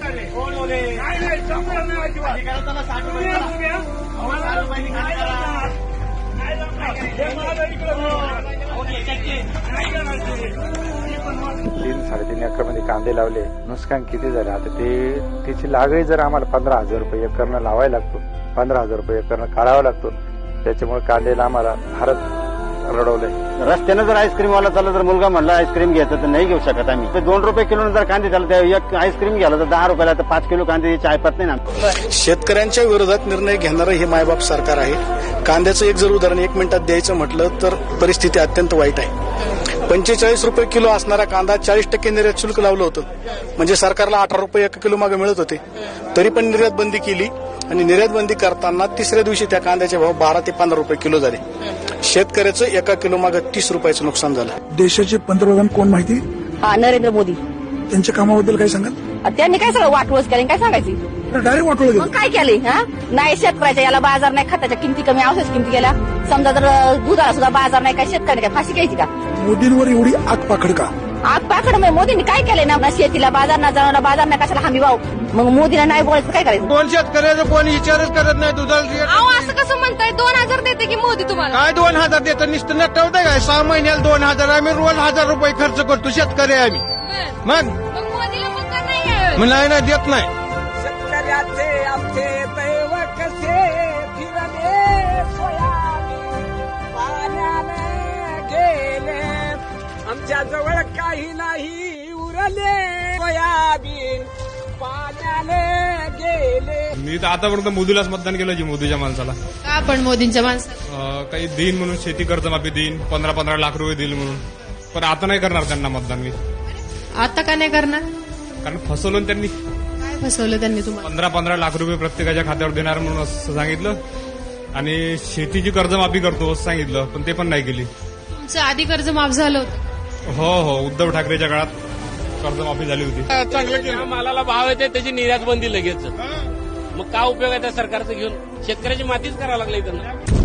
चालेल. नाही नाही अजिबात तुम्ही. मला नाही जमणार. नाही जमणार. हे तुम्ही. पण वर. तीन साडेतीन एकरमध्ये कांदे लावले. नुकसान किती झाले? आता ते तिची लागही जर आम्हाला पंधरा हजार रुपये एकरनं लावायला लागतो. पंधरा हजार रुपये एकरनं काढावा लागतो. त्याच्यामुळे कांद्याला आम्हाला फारच रडवलंय. रस्त्यानं जर आईस्क्रीमवाला चालला तर मुलगा म्हणला आईस्क्रीम घ्यायचं तर नाही घेऊ शकत आम्ही. दोन रुपये किलो जर कांदे झाले तर एक आईस्क्रीम घ्यायला तर दहा रुपयाला तर पाच किलो कांदे चाय पात नाही ना. शेतकऱ्यांच्या विरोधात निर्णय घेणारं हे मायबाप सरकार आहे. कांद्याचं एक जर उदाहरण एक मिनिटात द्यायचं म्हटलं तर परिस्थिती अत्यंत वाईट आहे. पंचेचाळीस रुपये किलो असणारा कांदा चाळीस टक्के निर्यात शुल्क लावलं होतं. म्हणजे सरकारला अठरा रुपये एक किलो मागे मिळत होते. तरी पण निर्यात बंदी केली आणि निर्यात बंदी करताना तिसऱ्या दिवशी त्या कांद्याचे भाव बारा ते पंधरा रुपये किलो झाले. शेतकऱ्याचं एका किलो मागे तीस रुपयाचं नुकसान झालं. देशाचे पंतप्रधान कोण माहिती? हा नरेंद्र मोदी. त्यांच्या कामाबद्दल काय सांगाल त्यांनी काय सगळं वाटवच केलं काय सांगायची? डायरेक्ट वाटवलं मग गेलं काय केले हा? नाही शेतकऱ्याच्या याला बाजार नाही खताच्या किमती कमी औषध किमती गेल्या समजा जर अं, दुधाला सुद्धा बाजार नाही काय शेतकऱ्याने काय फाशी घ्यायची का? मोदींवर एवढी आग पाखड का? आग पाकड मग मोदींनी काय केलंय ना ना शेतीला बाजार ना जाणार बाजार नाही कशाला हमी भाव? मग मोदीला नाही बोलायचं तर काय करायचं? कोण शेतकऱ्याचं कोण विचारच करत नाही दुधाला अहो असं कसं म्हणताय? दोन देते की मोदी तुम्हाला. काय दोन हजार देतं नुसतं नटवतंय काय? सहा महिन्याला दोन हजार आम्ही रोज हजार रुपये खर्च करतो. शेतकरी आम्ही. बरं. मग? मग मोदीला मग का नाही आहे? मग नाही नाही देत नाही. शेतकऱ्याचे आमचे दैव कसे फिरले सोयाबीन. पाण्याने गेले. आमच्या जवळ काही नाही उरले सोयाबीन. पाण्याने मी तर आतापर्यंत मोदीलाच मतदान केलं जी मोदीच्या माणसाला. का आपण मोदींच्या माणसाला? अं, काही देईन म्हणून शेती कर्जमाफी देईन पंधरा पंधरा लाख रुपये देईल म्हणून. पण आता नाही करणार त्यांना मतदान मी. आता का नाही करणार? कारण फसवलं त्यांनी. काय फसवलं त्यांनी तुम्हाला? पंधरा पंधरा लाख रुपये प्रत्येकाच्या खात्यावर देणार म्हणून असं सांगितलं. आणि शेतीची कर्जमाफी करतो असं सांगितलं पण ते पण नाही केली. तुमचं आधी कर्ज माफ झालं होतं. हो हो उद्धव ठाकरेच्या काळात कर्जमाफी झाली होती. ज्या मालाला भाव येते त्याची निर्यात बंदी लगेच मग काय उपयोग आहे त्या सरकारचं घेऊन? शेतकऱ्याची मातीच करावं लागली त्यांना